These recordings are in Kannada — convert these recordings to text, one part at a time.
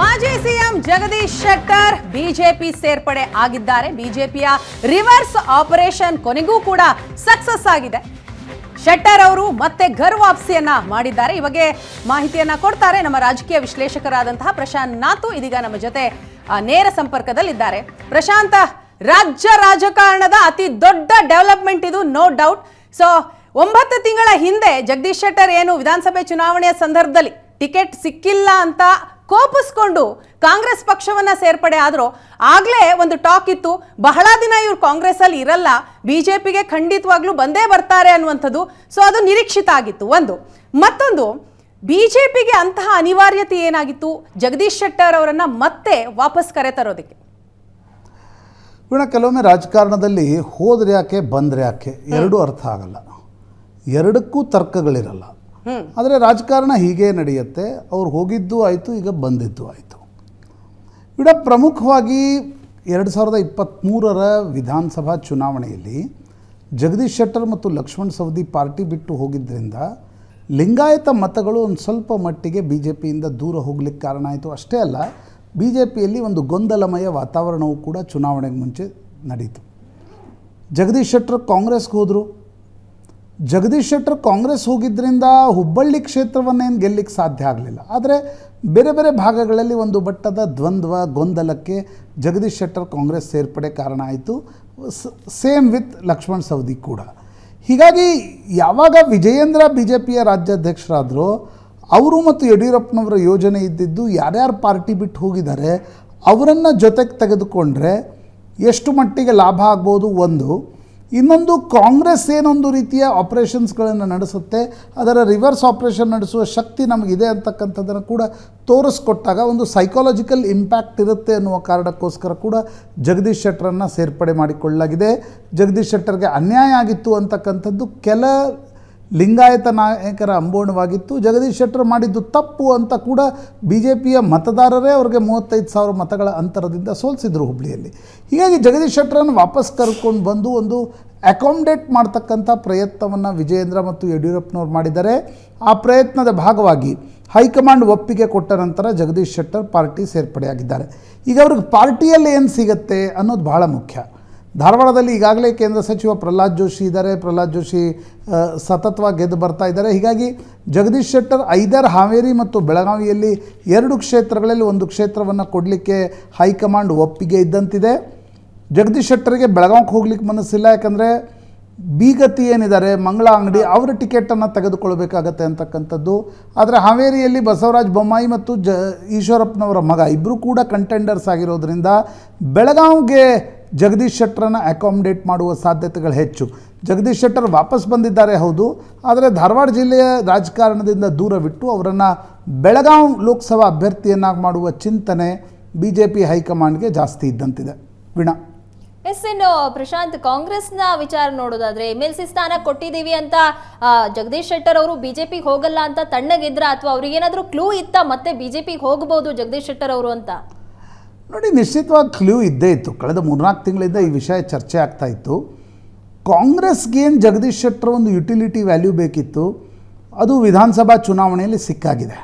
ಮಾಜಿ ಸಿಎಂ ಜಗದೀಶ್ ಶೆಟ್ಟರ್ ಬಿಜೆಪಿ ಸೇರ್ಪಡೆ ಆಗಿದ್ದಾರೆ. ಬಿಜೆಪಿಯ ರಿವರ್ಸ್ ಆಪರೇಷನ್ ಕೊನೆಗೂ ಕೂಡ ಸಕ್ಸಸ್ ಆಗಿದೆ. ಶೆಟ್ಟರ್ ಅವರು ಮತ್ತೆ ಘರ್ ವಾಪಸಿಯನ್ನ ಮಾಡಿದ್ದಾರೆ. ಈ ಬಗ್ಗೆ ಮಾಹಿತಿಯನ್ನ ಕೊಡ್ತಾರೆ ನಮ್ಮ ರಾಜಕೀಯ ವಿಶ್ಲೇಷಕರಾದಂತಹ ಪ್ರಶಾಂತ್ ನಾತು. ಇದೀಗ ನಮ್ಮ ಜೊತೆ ನೇರ ಸಂಪರ್ಕದಲ್ಲಿದ್ದಾರೆ. ಪ್ರಶಾಂತ, ರಾಜ್ಯ ರಾಜಕಾರಣದ ಅತಿ ದೊಡ್ಡ ಡೆವಲಪ್ಮೆಂಟ್ ಇದು, ನೋ ಡೌಟ್. ಸೊ, ಒಂಬತ್ತು ತಿಂಗಳ ಹಿಂದೆ ಜಗದೀಶ್ ಶೆಟ್ಟರ್ ಏನು ವಿಧಾನಸಭೆ ಚುನಾವಣೆಯ ಸಂದರ್ಭದಲ್ಲಿ ಟಿಕೆಟ್ ಸಿಕ್ಕಿಲ್ಲ ಅಂತ ಕೋಪಿಸ್ಕೊಂಡು ಕಾಂಗ್ರೆಸ್ ಪಕ್ಷವನ್ನ ಸೇರ್ಪಡೆ ಆದರೂ ಆಗಲೇ ಒಂದು ಟಾಕ್ ಇತ್ತು, ಬಹಳ ದಿನ ಇವ್ರು ಕಾಂಗ್ರೆಸ್ ಅಲ್ಲಿ ಇರಲ್ಲ ಪಿಗೆ ಖಂಡಿತವಾಗ್ಲೂ ಬಂದೇ ಬರ್ತಾರೆ ಅನ್ನುವಂಥದ್ದು. ಸೊ ಅದು ನಿರೀಕ್ಷಿತ ಆಗಿತ್ತು. ಒಂದು. ಮತ್ತೊಂದು ಬಿ ಜೆ ಪಿಗೆ ಅಂತಹ ಅನಿವಾರ್ಯತೆ ಏನಾಗಿತ್ತು? ಜಗದೀಶ್ ಶೆಟ್ಟರ್ ಅವರನ್ನು ಮತ್ತೆ ವಾಪಸ್ ಕರೆತರೋದಕ್ಕೆ ವೀಣ, ಕೆಲವೊಮ್ಮೆ ರಾಜಕಾರಣದಲ್ಲಿ ಹೋದ್ರೆ ಯಾಕೆ ಬಂದರೆ ಯಾಕೆ? ಎರಡೂ ಅರ್ಥ ಆಗಲ್ಲ. ಎರಡಕ್ಕೂ ತರ್ಕಗಳಿರಲ್ಲ. ಆದರೆ ರಾಜಕಾರಣ ಹೀಗೆ ನಡೆಯುತ್ತೆ. ಅವ್ರು ಹೋಗಿದ್ದು ಆಯಿತು, ಈಗ ಬಂದಿದ್ದು ಆಯಿತು. ಇಡ ಪ್ರಮುಖವಾಗಿ ಎರಡು ಸಾವಿರದ ಇಪ್ಪತ್ತ್ಮೂರರ ವಿಧಾನಸಭಾ ಚುನಾವಣೆಯಲ್ಲಿ ಜಗದೀಶ್ ಶೆಟ್ಟರ್ ಮತ್ತು ಲಕ್ಷ್ಮಣ್ ಸವದಿ ಪಾರ್ಟಿ ಬಿಟ್ಟು ಹೋಗಿದ್ದರಿಂದ ಲಿಂಗಾಯತ ಮತಗಳು ಒಂದು ಸ್ವಲ್ಪ ಮಟ್ಟಿಗೆ ಬಿ ಜೆ ಪಿಯಿಂದ ದೂರ ಹೋಗ್ಲಿಕ್ಕೆ ಕಾರಣ ಆಯಿತು. ಅಷ್ಟೇ ಅಲ್ಲ ಬಿ ಜೆ ಪಿಯಲ್ಲಿ ಒಂದು ಗೊಂದಲಮಯ ವಾತಾವರಣವೂ ಕೂಡ ಚುನಾವಣೆಗೆ ಮುಂಚೆ ನಡೀತು. ಜಗದೀಶ್ ಶೆಟ್ಟರ್ ಕಾಂಗ್ರೆಸ್ಗೆ ಹೋದರು. ಜಗದೀಶ್ ಶೆಟ್ಟರ್ ಕಾಂಗ್ರೆಸ್ ಹೋಗಿದ್ದರಿಂದ ಹುಬ್ಬಳ್ಳಿ ಕ್ಷೇತ್ರವನ್ನೇನು ಗೆಲ್ಲಿಕ್ಕೆ ಸಾಧ್ಯ ಆಗಲಿಲ್ಲ. ಆದರೆ ಬೇರೆ ಬೇರೆ ಭಾಗಗಳಲ್ಲಿ ಒಂದು ಬಟ್ಟದ ದ್ವಂದ್ವ, ಗೊಂದಲಕ್ಕೆ ಜಗದೀಶ್ ಶೆಟ್ಟರ್ ಕಾಂಗ್ರೆಸ್ ಸೇರ್ಪಡೆ ಕಾರಣ ಆಯಿತು. ಸೇಮ್ ವಿತ್ ಲಕ್ಷ್ಮಣ್ ಸವದಿ ಕೂಡ. ಹೀಗಾಗಿ ಯಾವಾಗ ವಿಜಯೇಂದ್ರ ಬಿ ಜೆ ಪಿಯ ರಾಜ್ಯಾಧ್ಯಕ್ಷರಾದರೂ, ಅವರು ಮತ್ತು ಯಡಿಯೂರಪ್ಪನವರ ಯೋಜನೆ ಇದ್ದಿದ್ದು ಯಾರ್ಯಾರು ಪಾರ್ಟಿ ಬಿಟ್ಟು ಹೋಗಿದ್ದಾರೆ, ಅವರನ್ನು ಜೊತೆಗೆ ತೆಗೆದುಕೊಂಡ್ರೆ ಎಷ್ಟು ಮಟ್ಟಿಗೆ ಲಾಭ ಆಗ್ಬೋದು ಒಂದು. ಇನ್ನೊಂದು ಕಾಂಗ್ರೆಸ್ ಏನೊಂದು ರೀತಿಯ ಆಪರೇಷನ್ಸ್ಗಳನ್ನು ನಡೆಸುತ್ತೆ, ಅದರ ರಿವರ್ಸ್ ಆಪರೇಷನ್ ನಡೆಸುವ ಶಕ್ತಿ ನಮಗಿದೆ ಅಂತಕ್ಕಂಥದ್ದನ್ನು ಕೂಡ ತೋರಿಸ್ಕೊಟ್ಟಾಗ ಒಂದು ಸೈಕಾಲಜಿಕಲ್ ಇಂಪ್ಯಾಕ್ಟ್ ಇರುತ್ತೆ ಅನ್ನುವ ಕಾರಣಕ್ಕೋಸ್ಕರ ಕೂಡ ಜಗದೀಶ್ ಶೆಟ್ಟರನ್ನು ಸೇರ್ಪಡೆ ಮಾಡಿಕೊಳ್ಳಲಾಗಿದೆ. ಜಗದೀಶ್ ಶೆಟ್ಟರ್ಗೆ ಅನ್ಯಾಯ ಆಗಿತ್ತು ಅಂತಕ್ಕಂಥದ್ದು ಕೆಲ ಲಿಂಗಾಯತ ನಾಯಕರ ಅಂಬೋಣವಾಗಿತ್ತು ಜಗದೀಶ್ ಶೆಟ್ಟರ್ ಮಾಡಿದ್ದು ತಪ್ಪು ಅಂತ ಕೂಡ ಬಿ ಜೆ ಪಿಯ ಮತದಾರರೇ ಅವ್ರಿಗೆ ಮೂವತ್ತೈದು ಸಾವಿರ ಮತಗಳ ಅಂತರದಿಂದ ಸೋಲಿಸಿದರು ಹುಬ್ಳಿಯಲ್ಲಿ. ಹೀಗಾಗಿ ಜಗದೀಶ್ ಶೆಟ್ಟರನ್ನು ವಾಪಸ್ ಕರ್ಕೊಂಡು ಬಂದು ಒಂದು ಅಕಾಮಡೇಟ್ ಮಾಡ್ತಕ್ಕಂಥ ಪ್ರಯತ್ನವನ್ನು ವಿಜಯೇಂದ್ರ ಮತ್ತು ಯಡಿಯೂರಪ್ಪನವ್ರು ಮಾಡಿದ್ದಾರೆ. ಆ ಪ್ರಯತ್ನದ ಭಾಗವಾಗಿ ಹೈಕಮಾಂಡ್ ಒಪ್ಪಿಗೆ ಕೊಟ್ಟ ನಂತರ ಜಗದೀಶ್ ಶೆಟ್ಟರ್ ಪಾರ್ಟಿ ಸೇರ್ಪಡೆಯಾಗಿದ್ದಾರೆ. ಈಗ ಅವ್ರಿಗೆ ಪಾರ್ಟಿಯಲ್ಲಿ ಏನು ಸಿಗುತ್ತೆ ಅನ್ನೋದು ಬಹಳ ಮುಖ್ಯ. ಧಾರವಾಡದಲ್ಲಿ ಈಗಾಗಲೇ ಕೇಂದ್ರ ಸಚಿವ ಪ್ರಹ್ಲಾದ್ ಜೋಶಿ ಇದ್ದಾರೆ. ಪ್ರಹ್ಲಾದ್ ಜೋಶಿ ಸತತವಾಗಿ ಗೆದ್ದು ಬರ್ತಾ ಇದ್ದಾರೆ. ಹೀಗಾಗಿ ಜಗದೀಶ್ ಶೆಟ್ಟರ್ ಐದರ್ ಹಾವೇರಿ ಮತ್ತು ಬೆಳಗಾವಿಯಲ್ಲಿ ಎರಡು ಕ್ಷೇತ್ರಗಳಲ್ಲಿ ಒಂದು ಕ್ಷೇತ್ರವನ್ನು ಕೊಡಲಿಕ್ಕೆ ಹೈಕಮಾಂಡ್ ಒಪ್ಪಿಗೆ ಇದ್ದಂತಿದೆ. ಜಗದೀಶ್ ಶೆಟ್ಟರ್ಗೆ ಬೆಳಗಾವಿಗೆ ಹೋಗ್ಲಿಕ್ಕೆ ಮನಸ್ಸಿಲ್ಲ, ಯಾಕಂದರೆ ಬೀಗತಿ ಏನಿದ್ದಾರೆ, ಮಂಗಳ ಅಂಗಡಿ, ಅವರ ಟಿಕೆಟನ್ನು ತೆಗೆದುಕೊಳ್ಬೇಕಾಗತ್ತೆ ಅಂತಕ್ಕಂಥದ್ದು. ಆದರೆ ಹಾವೇರಿಯಲ್ಲಿ ಬಸವರಾಜ ಬೊಮ್ಮಾಯಿ ಮತ್ತು ಜ, ಈಶ್ವರಪ್ಪನವರ ಮಗ ಇಬ್ಬರು ಕೂಡ ಕಂಟೆಂಡರ್ಸ್ ಆಗಿರೋದ್ರಿಂದ ಬೆಳಗಾವಿಗೆ ಜಗದೀಶ್ ಶೆಟ್ಟರನ್ನು ಅಕಾಮಿಡೇಟ್ ಮಾಡುವ ಸಾಧ್ಯತೆಗಳು ಹೆಚ್ಚು. ಜಗದೀಶ್ ಶೆಟ್ಟರ್ ವಾಪಸ್ ಬಂದಿದ್ದಾರೆ, ಹೌದು. ಆದರೆ ಧಾರವಾಡ ಜಿಲ್ಲೆಯ ರಾಜಕಾರಣದಿಂದ ದೂರವಿಟ್ಟು ಅವರನ್ನು ಬೆಳಗಾವಿ ಲೋಕಸಭಾ ಅಭ್ಯರ್ಥಿಯನ್ನಾಗಿ ಮಾಡುವ ಚಿಂತನೆ ಬಿ ಜೆ ಪಿ ಹೈಕಮಾಂಡ್ಗೆ ಜಾಸ್ತಿ ಇದ್ದಂತಿದೆ. ವೀಣಾ. ಎಸ್ ಇನ್ನು ಪ್ರಶಾಂತ್, ಕಾಂಗ್ರೆಸ್ನ ವಿಚಾರ ನೋಡೋದಾದ್ರೆ ಎಂ ಎಲ್ ಸಿ ಸ್ಥಾನ ಕೊಟ್ಟಿದ್ದೀವಿ ಅಂತ ಜಗದೀಶ್ ಶೆಟ್ಟರ್ ಅವರು ಬಿಜೆಪಿಗೆ ಹೋಗಲ್ಲ ಅಂತ ತಣ್ಣಗಿದ್ರ, ಅಥವಾ ಅವ್ರಿಗೇನಾದ್ರೂ ಕ್ಲೂ ಇತ್ತ ಮತ್ತೆ ಬಿಜೆಪಿಗೆ ಹೋಗಬಹುದು ಜಗದೀಶ್ ಶೆಟ್ಟರ್ ಅವರು ಅಂತ? ನೋಡಿ, ನಿಶ್ಚಿತವಾಗಿ ಕ್ಲೂ ಇದ್ದೇ ಇತ್ತು. ಕಳೆದ ಮೂರ್ನಾಲ್ಕು ತಿಂಗಳಿಂದ ಈ ವಿಷಯ ಚರ್ಚೆ ಆಗ್ತಾ ಇತ್ತು. ಕಾಂಗ್ರೆಸ್ಗೇನು ಜಗದೀಶ್ ಶೆಟ್ಟರ್ ಒಂದು ಯುಟಿಲಿಟಿ ವ್ಯಾಲ್ಯೂ ಬೇಕಿತ್ತು, ಅದು ವಿಧಾನಸಭಾ ಚುನಾವಣೆಯಲ್ಲಿ ಸಿಕ್ಕಾಗಿದೆ.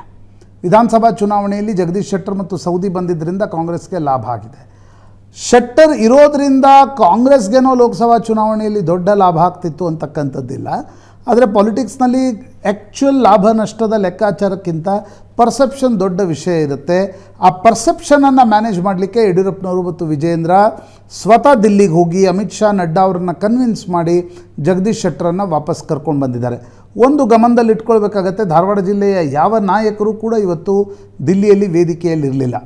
ವಿಧಾನಸಭಾ ಚುನಾವಣೆಯಲ್ಲಿ ಜಗದೀಶ್ ಶೆಟ್ಟರ್ ಮತ್ತು ಸೌದಿ ಬಂದಿದ್ದರಿಂದ ಕಾಂಗ್ರೆಸ್ಗೆ ಲಾಭ ಆಗಿದೆ. ಶೆಟ್ಟರ್ ಇರೋದರಿಂದ ಕಾಂಗ್ರೆಸ್ಗೇನೋ ಲೋಕಸಭಾ ಚುನಾವಣೆಯಲ್ಲಿ ದೊಡ್ಡ ಲಾಭ ಆಗ್ತಿತ್ತು ಅಂತಕ್ಕಂಥದ್ದಿಲ್ಲ. ಆದರೆ ಪಾಲಿಟಿಕ್ಸ್ನಲ್ಲಿ ಆ್ಯಕ್ಚುಯಲ್ ಲಾಭ ನಷ್ಟದ ಲೆಕ್ಕಾಚಾರಕ್ಕಿಂತ ಪರ್ಸೆಪ್ಷನ್ ದೊಡ್ಡ ವಿಷಯ ಇರುತ್ತೆ. ಆ ಪರ್ಸೆಪ್ಷನನ್ನು ಮ್ಯಾನೇಜ್ ಮಾಡಲಿಕ್ಕೆ ಯಡಿಯೂರಪ್ಪನವರು ಮತ್ತು ವಿಜೇಂದ್ರ ಸ್ವತಃ ದಿಲ್ಲಿಗೆ ಹೋಗಿ ಅಮಿತ್ ಶಾ ನಡ್ಡಾ ಅವರನ್ನು ಕನ್ವಿನ್ಸ್ ಮಾಡಿ ಜಗದೀಶ್ ಶೆಟ್ಟರನ್ನು ವಾಪಸ್ ಕರ್ಕೊಂಡು ಬಂದಿದ್ದಾರೆ. ಒಂದು ಗಮನದಲ್ಲಿ ಇಟ್ಕೊಳ್ಬೇಕಾಗತ್ತೆ ಧಾರವಾಡ ಜಿಲ್ಲೆಯ ಯಾವ ನಾಯಕರು ಕೂಡ ಇವತ್ತು ದಿಲ್ಲಿಯಲ್ಲಿ ವೇದಿಕೆಯಲ್ಲಿ ಇರಲಿಲ್ಲ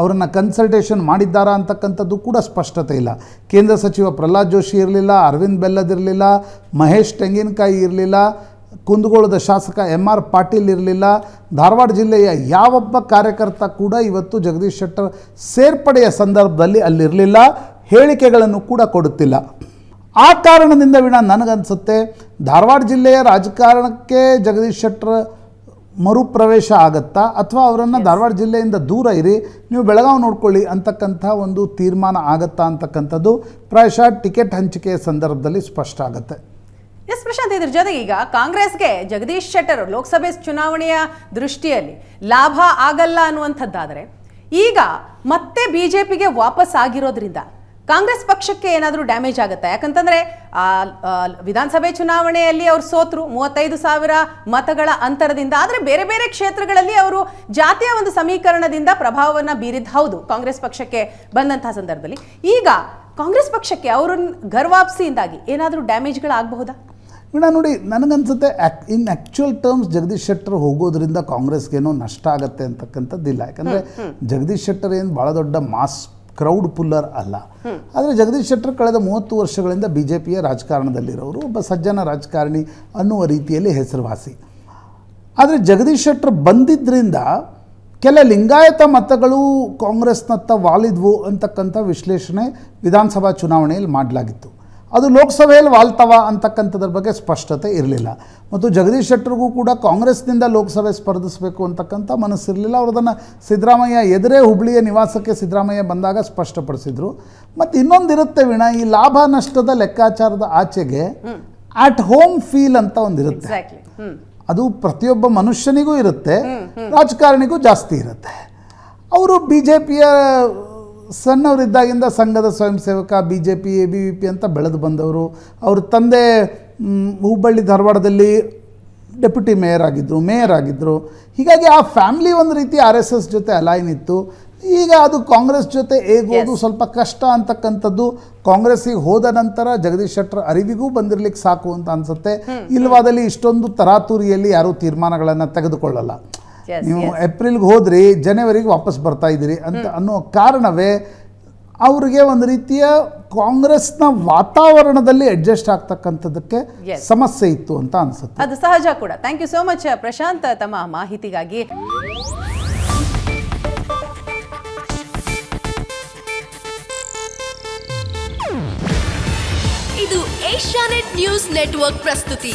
ಅವರನ್ನು ಕನ್ಸಲ್ಟೇಷನ್ ಮಾಡಿದ್ದಾರಾ ಅಂತಕ್ಕಂಥದ್ದು ಕೂಡ ಸ್ಪಷ್ಟತೆ ಇಲ್ಲ. ಕೇಂದ್ರ ಸಚಿವ ಪ್ರಹ್ಲಾದ್ ಜೋಶಿ ಇರಲಿಲ್ಲ, ಅರವಿಂದ್ ಬೆಲ್ಲದಿರಲಿಲ್ಲ ಮಹೇಶ್ ತೆಂಗಿನಕಾಯಿ ಇರಲಿಲ್ಲ, ಕುಂದಗೋಳದ ಶಾಸಕ ಎಂ ಆರ್ ಪಾಟೀಲ್ ಇರಲಿಲ್ಲ, ಧಾರವಾಡ ಜಿಲ್ಲೆಯ ಯಾವೊಬ್ಬ ಕಾರ್ಯಕರ್ತ ಕೂಡ ಇವತ್ತು ಜಗದೀಶ್ ಶೆಟ್ಟರ್ ಸೇರ್ಪಡೆಯ ಸಂದರ್ಭದಲ್ಲಿ ಅಲ್ಲಿರಲಿಲ್ಲ, ಹೇಳಿಕೆಗಳನ್ನು ಕೂಡ ಕೊಡುತ್ತಿಲ್ಲ. ಆ ಕಾರಣದಿಂದ ವಿಣ ನನಗನ್ಸುತ್ತೆ, ಧಾರವಾಡ ಜಿಲ್ಲೆಯ ರಾಜಕಾರಣಕ್ಕೆ ಜಗದೀಶ್ ಶೆಟ್ಟರ್ ಮರುಪ್ರವೇಶ ಆಗತ್ತಾ? ಅಥವಾ ಅವರನ್ನು ಧಾರವಾಡ ಜಿಲ್ಲೆಯಿಂದ ದೂರ ಇರಿ, ನೀವು ಬೆಳಗಾವಿ ನೋಡ್ಕೊಳ್ಳಿ ಅಂತಕ್ಕಂಥ ಒಂದು ತೀರ್ಮಾನ ಆಗತ್ತಾ ಅಂತಕ್ಕಂಥದ್ದು ಪ್ರಾಯಶಃ ಟಿಕೆಟ್ ಹಂಚಿಕೆಯ ಸಂದರ್ಭದಲ್ಲಿ ಸ್ಪಷ್ಟ ಆಗುತ್ತೆ. ಎಸ್ ಪ್ರಶಾಂತ್, ಇದ್ರ ಜೊತೆಗೆ ಈಗ ಕಾಂಗ್ರೆಸ್ಗೆ ಜಗದೀಶ್ ಶೆಟ್ಟರ್ ಲೋಕಸಭೆ ಚುನಾವಣೆಯ ದೃಷ್ಟಿಯಲ್ಲಿ ಲಾಭ ಆಗಲ್ಲ ಅನ್ನುವಂಥದ್ದಾದರೆ, ಈಗ ಮತ್ತೆ ಬಿಜೆಪಿಗೆ ವಾಪಸ್ ಆಗಿರೋದ್ರಿಂದ ಕಾಂಗ್ರೆಸ್ ಪಕ್ಷಕ್ಕೆ ಏನಾದರೂ ಡ್ಯಾಮೇಜ್ ಆಗುತ್ತಾ? ಯಾಕಂತಂದ್ರೆ ವಿಧಾನಸಭೆ ಚುನಾವಣೆಯಲ್ಲಿ ಅವರು ಸೋತ್ರು ಮೂವತ್ತೈದು ಸಾವಿರ ಮತಗಳ ಅಂತರದಿಂದ ಆದರೆ ಬೇರೆ ಬೇರೆ ಕ್ಷೇತ್ರಗಳಲ್ಲಿ ಅವರು ಜಾತಿಯ ಒಂದು ಸಮೀಕರಣದಿಂದ ಪ್ರಭಾವವನ್ನು ಬೀರಿದ್ದು ಹೌದು ಕಾಂಗ್ರೆಸ್ ಪಕ್ಷಕ್ಕೆ ಬಂದಂತಹ ಸಂದರ್ಭದಲ್ಲಿ. ಈಗ ಕಾಂಗ್ರೆಸ್ ಪಕ್ಷಕ್ಕೆ ಅವರನ್ನ ಗರ್ವಾಪ್ಸಿಯಿಂದಾಗಿ ಏನಾದರೂ ಡ್ಯಾಮೇಜ್ಗಳಾಗಬಹುದಾ? ಮೇಡಮ್ ನೋಡಿ ನನಗನ್ಸುತ್ತೆ ಆಕ್ in actual terms Jagadish Shettar ಹೋಗೋದ್ರಿಂದ ಕಾಂಗ್ರೆಸ್ಗೇನೋ ನಷ್ಟ ಆಗುತ್ತೆ ಅಂತಕ್ಕಂಥದ್ದಿಲ್ಲ. ಯಾಕಂದರೆ ಜಗದೀಶ್ ಶೆಟ್ಟರ್ ಏನು ಭಾಳ ದೊಡ್ಡ ಮಾಸ್ ಕ್ರೌಡ್ ಪುಲ್ಲರ್ ಅಲ್ಲ. ಆದರೆ ಜಗದೀಶ್ ಶೆಟ್ಟರ್ ಕಳೆದ ಮೂವತ್ತು ವರ್ಷಗಳಿಂದ ಬಿ ಜೆ ಪಿಯ ರಾಜಕಾರಣದಲ್ಲಿರೋರು, ಒಬ್ಬ ಸಜ್ಜನ ರಾಜಕಾರಣಿ ಅನ್ನುವ ರೀತಿಯಲ್ಲಿ ಹೆಸರುವಾಸಿ. ಆದರೆ ಜಗದೀಶ್ ಶೆಟ್ಟರ್ ಬಂದಿದ್ದರಿಂದ ಕೆಲ ಲಿಂಗಾಯತ ಮತಗಳು ಕಾಂಗ್ರೆಸ್ನತ್ತ ವಾಲಿದ್ವು ಅಂತಕ್ಕಂಥ ವಿಶ್ಲೇಷಣೆ ವಿಧಾನಸಭಾ ಚುನಾವಣೆಯಲ್ಲಿ ಮಾಡಲಾಗಿತ್ತು. ಅದು ಲೋಕಸಭೆಯಲ್ಲಿ ವಾಲ್ತವ ಅಂತಕ್ಕಂಥದ್ರ ಬಗ್ಗೆ ಸ್ಪಷ್ಟತೆ ಇರಲಿಲ್ಲ. ಮತ್ತು ಜಗದೀಶ್ ಶೆಟ್ಟರ್ಗೂ ಕೂಡ ಕಾಂಗ್ರೆಸ್ನಿಂದ ಲೋಕಸಭೆ ಸ್ಪರ್ಧಿಸಬೇಕು ಅಂತಕ್ಕಂಥ ಮನಸ್ಸಿರಲಿಲ್ಲ. ಅವ್ರದನ್ನು ಸಿದ್ದರಾಮಯ್ಯ ಎದುರೇ ಹುಬ್ಳಿಯ ನಿವಾಸಕ್ಕೆ ಸಿದ್ದರಾಮಯ್ಯ ಬಂದಾಗ ಸ್ಪಷ್ಟಪಡಿಸಿದರು. ಮತ್ತು ಇನ್ನೊಂದಿರುತ್ತೆ ವಿಣ ಈ ಲಾಭ ನಷ್ಟದ ಲೆಕ್ಕಾಚಾರದ ಆಚೆಗೆ ಆಟ್ ಹೋಮ್ ಫೀಲ್ ಅಂತ ಒಂದಿರುತ್ತೆ. ಅದು ಪ್ರತಿಯೊಬ್ಬ ಮನುಷ್ಯನಿಗೂ ಇರುತ್ತೆ. ರಾಜಕಾರಣಿಗೂ ಜಾಸ್ತಿ ಇರುತ್ತೆ. ಅವರು ಬಿ ಜೆ ಪಿಯ ಸಣ್ಣವರಿದ್ದಾಗಿಂದ ಸಂಘದ ಸ್ವಯಂ ಸೇವಕ B J P A B V P ಅಂತ ಬೆಳೆದು ಬಂದವರು. ಅವ್ರ ತಂದೆ ಹುಬ್ಬಳ್ಳಿ ಧಾರವಾಡದಲ್ಲಿ ಡೆಪ್ಯೂಟಿ ಮೇಯರ್ ಆಗಿದ್ದರು ಮೇಯರ್ ಆಗಿದ್ದರು ಹೀಗಾಗಿ ಆ ಫ್ಯಾಮಿಲಿ ಒಂದು ರೀತಿ ಆರ್ ಎಸ್ ಎಸ್ ಜೊತೆ ಅಲೈನ್ ಇತ್ತು. ಈಗ ಅದು ಕಾಂಗ್ರೆಸ್ ಜೊತೆ ಹೇಗೋದು ಸ್ವಲ್ಪ ಕಷ್ಟ ಅಂತಕ್ಕಂಥದ್ದು. ಕಾಂಗ್ರೆಸ್ಸಿಗೆ ಹೋದ ನಂತರ ಜಗದೀಶ್ ಶೆಟ್ಟರ್ ಅರಿವಿಗೂ ಬಂದಿರ್ಲಿಕ್ಕೆ ಸಾಕು ಅಂತ ಅನ್ಸುತ್ತೆ. ಇಲ್ಲವಾದಲ್ಲಿ ಇಷ್ಟೊಂದು ತರಾತುರಿಯಲ್ಲಿ ಯಾರೂ ತೀರ್ಮಾನಗಳನ್ನು ತೆಗೆದುಕೊಳ್ಳಲ್ಲ. ನೀವು ಏಪ್ರಿಲ್ಗೆ ಹೋದ್ರಿ ಜನವರಿಗೆ ವಾಪಸ್ ಬರ್ತಾ ಇದ್ದೀರಿ ಅಂತ ಅನ್ನೋ ಕಾರಣವೇ ಅವ್ರಿಗೆ ಒಂದು ರೀತಿಯ ಕಾಂಗ್ರೆಸ್ನ ವಾತಾವರಣದಲ್ಲಿ ಅಡ್ಜಸ್ಟ್ ಆಗ್ತಕ್ಕಂಥದ್ದಕ್ಕೆ ಸಮಸ್ಯೆ ಇತ್ತು ಅಂತ ಅನ್ಸುತ್ತೆ. ಅದು ಸಹಜ ಕೂಡ. Thank you so much Prashanth ತಮ್ಮ ಮಾಹಿತಿಗಾಗಿ. ಇದು ಏಷ್ಯಾನೆಟ್ ನ್ಯೂಸ್ ನೆಟ್ವರ್ಕ್ ಪ್ರಸ್ತುತಿ.